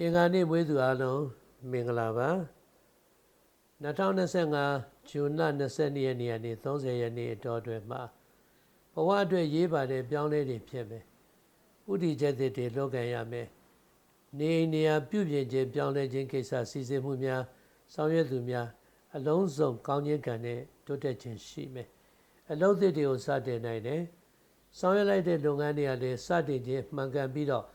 အင်္ဂါနေ့မွေးသူအားလုံးမင်္ဂလာပါ2025ဇွန်လ22ရက်နေ့ကနေ30ရက်နေ့အတော်အတွင်းမှာဘဝအတွက်ရေးပါတဲ့ပြောင်းလဲတွေဖြစ်မယ်ဥတီချက်သစ်တွေလောကန်ရမယ်နေအိမ်နေရာပြုပြင်ခြင်းပြောင်းလဲခြင်းကိစ္စစီစဉ်မှုများဆောင်ရွက်သူများအလုံးစုံကောင်းခြင်းကံနဲ့တိုးတက်ခြင်းရှိမယ်အလုပ်သစ်တွေကိုစတင်နိုင်တယ်ဆောင်ရွက်လိုက်တဲ့လုပ်ငန်းတွေကလည်းစတင်ခြင်းမှန်ကန်ပြီးတော့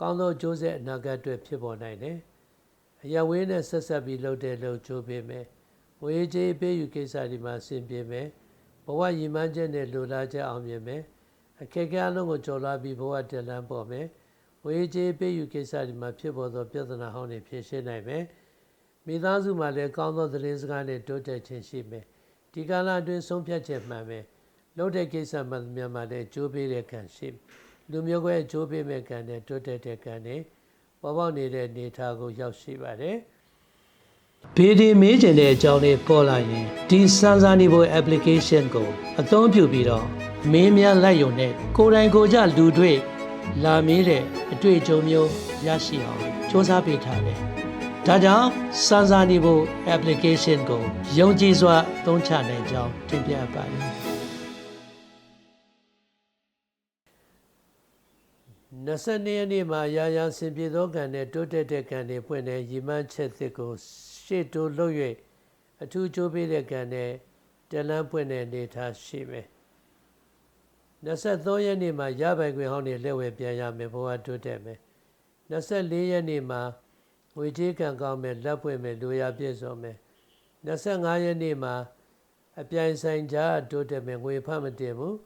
ကောင်းသောကြိုးဆက်အနာဂတ်အတွက်ဖြစ်ပေါ်နိုင်တယ်။အရဝေးနဲ့ဆက်ဆက်ပြီးလုပ်တဲ့လုပ်ကြိုးပေးမယ်။ဝေးကြီးပေးယူကိစ္စတွေမှာဆင်ပြေမယ်။ဘဝရည်မှန်းချက်နဲ့လိုလားချက်အောင်မြင်မယ်။အခက်အခဲအလုံးကိုကျော်လွှားပြီးဘဝတည်လန်းပေါ်မယ်။ဝေးကြီးပေးယူကိစ္စတွေမှာဖြစ်ပေါ်သောပြဿနာဟောင်းတွေဖြေရှင်းနိုင်မယ်။မိသားစုမှာလည်းကောင်းသောသတင်းစကားနဲ့တိုးတက်ခြင်းရှိမယ်။ဒီကာလအတွင်းဆုံးဖြတ်ချက်မှန်မယ်။လုပ်တဲ့ကိစ္စမှန်မှန်မှလည်းကြိုးပေးတဲ့ခံရှိမယ်။ လူမျိုးကွဲအကျိုးပေးမဲ့ကံနဲ့တွတ်တက်တဲ့ကံနဲ့ပေါ်ပေါက်နေတဲ့နေထားကိုရောက်ရှိပါတယ်ဘေဒီမေးကျင်တဲ့အကြောင်းလေးပေါ်လာရင်ဒီစမ်းစာနေဖို့ application ကို အသုံးပြုပြီးတော့မင်းများလိုက်ယုံနဲ့ကိုယ်တိုင်ကိုယ်ကြလူတွေ့လာမေးတဲ့အတွေ့အကြုံမျိုးရရှိအောင်စ조사ပေးထားတယ်။ဒါကြောင့်စမ်းစာနေဖို့ application ကိုယုံကြည်စွာသုံးချနိုင်ကြောင်းတင်ပြပါတယ်။ 22ရက်နေ့မှာရာရာဆင်ပြေသောကံနဲ့တိုးတက်တဲ့ကံတွေပွင့်တဲ့ရည်မှန်းချက်သစ်ကိုရှေ့တိုးလုပ်၍အထူးကြိုးပေးတဲ့ကံနဲ့တလန်းပွင့်တဲ့အနေထားရှိမယ်23ရက်နေ့မှာရပိုင်ခွင့်ဟောင်းတွေလက်ဝဲပြန်ရမယ်ဘဝတိုးတက်မယ်24ရက်နေ့မှာငွေကြေးကံကောင်းမယ်လက်ပွင့်မယ်လူရပြည့်စုံမယ်25ရက်နေ့မှာအပြိုင်ဆိုင်ကြားတိုးတက်မယ်ငွေဖတ်မတင်ဘူး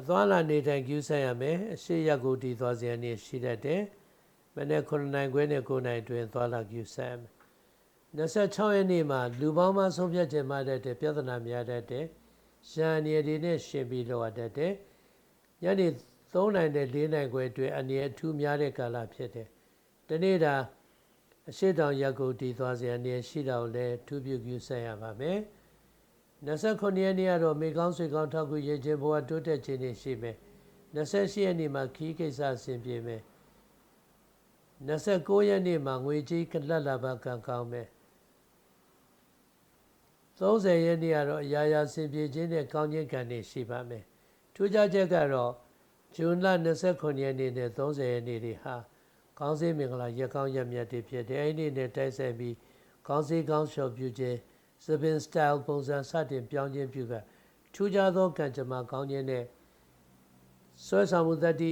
အသွားလာနေထိုင်ကျူးဆန်းရမယ်အရှိရက်ကိုတည်သွားစေရနေရှိတတ်တယ်မနေ့9နိုင်ခွဲနဲ့9နိုင်တွင်သွားလာကျူးဆန်းမယ်26ရက်နေ့မှာလူပေါင်းမဆုံးဖြတ်ခြင်းမှတတ်တဲ့ပြဿနာများတတ်တဲ့ရန်ရည်တွေနဲ့ရှင်ပြီးလောက်ရတတ်တဲ့ညနေ3နိုင်နဲ့4နိုင်ခွဲအတွင်းအနေအထူးများတဲ့ကာလဖြစ်တယ်ဒီနေ့တာအရှိတောင်ရက်ကိုတည်သွားစေရနေရှိတာကိုလည်းထူးပြုကျူးဆန်းရပါမယ် 29ရက်နေ့ကတော့မေကောင်းဆွေကောင်းထောက်ကူရေးခြင်းဘဝတိုးတက်ခြင်းတွေရှိမယ်28ရက်နေ့မှာခီးကိစ္စအဆင်ပြေမယ်29ရက်နေ့မှာငွေကြေးကလတ်လာပါကံကောင်းမယ်30ရက်နေ့ကတော့အရာရာဆင်ပြေခြင်းနဲ့ကောင်းခြင်းကံတွေရှိပါမယ်ထူးခြားချက်ကတော့ဇွန်လ29ရက်နေ့နဲ့30ရက်နေ့တွေဟာကောင်းစေးမင်္ဂလာရက်ကောင်းရက်မြတ်တွေဖြစ်တယ်အဲ့ဒီနဲ့တိုက်ဆိုင်ပြီးကောင်းစေးကောင်းလျှော်ပြုခြင်း စပင်စတိုင်ပုံစံစတင်ပြောင်းခြင်းပြုကထူးခြားသောကံကြမ္မာကောင်းခြင်းနဲ့ဆွဲဆောင်မှုတတိ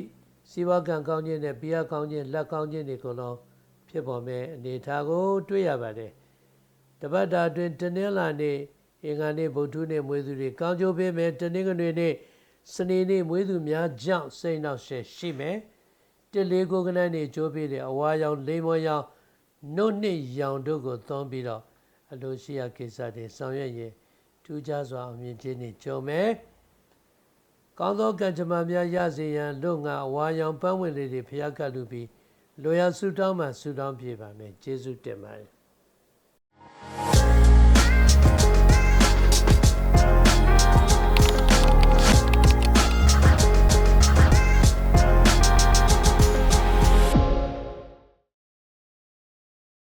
စီဝကံကောင်းခြင်းနဲ့ပိယကောင်းခြင်းလက်ကောင်းခြင်းတွေကိုလုံးဖြစ်ပေါ်မဲ့အနေထားကို တွေ့ရပါတယ်တပတ်တာအတွင်းတနင်္လာနေ့အင်္ဂါနေ့ဗုဒ္ဓနေ့မွေးသူတွေကောင်းကျိုးပေးမယ်တနင်္ဂနွေနေ့စနေနေ့မွေးသူများကြောင့်စိတ်နှောက်ရှက်ရှိမယ်တလေးကိုကနန်းနေကြိုးပေးတဲ့အဝါရောင်လိမ္မောရောင်နှုတ်နှစ်ရောင်တို့ကိုသုံးပြီးတော့ အလိုရှိရာကိစ္စတွေဆောင်ရွက်ရင်ထူးခြားစွာအမြင်ချင်းတွေကြုံမယ်။ကောင်းသောကံကြမ္မာများရစေရန်လို့ငါအဝါရောင်ပန်းဝင်လေးတွေဖျားကပ်လူပြီးလိုရာဆူတောင်းမှဆူတောင်းပြေပါမယ်။ကျေးဇူးတင်ပါတယ်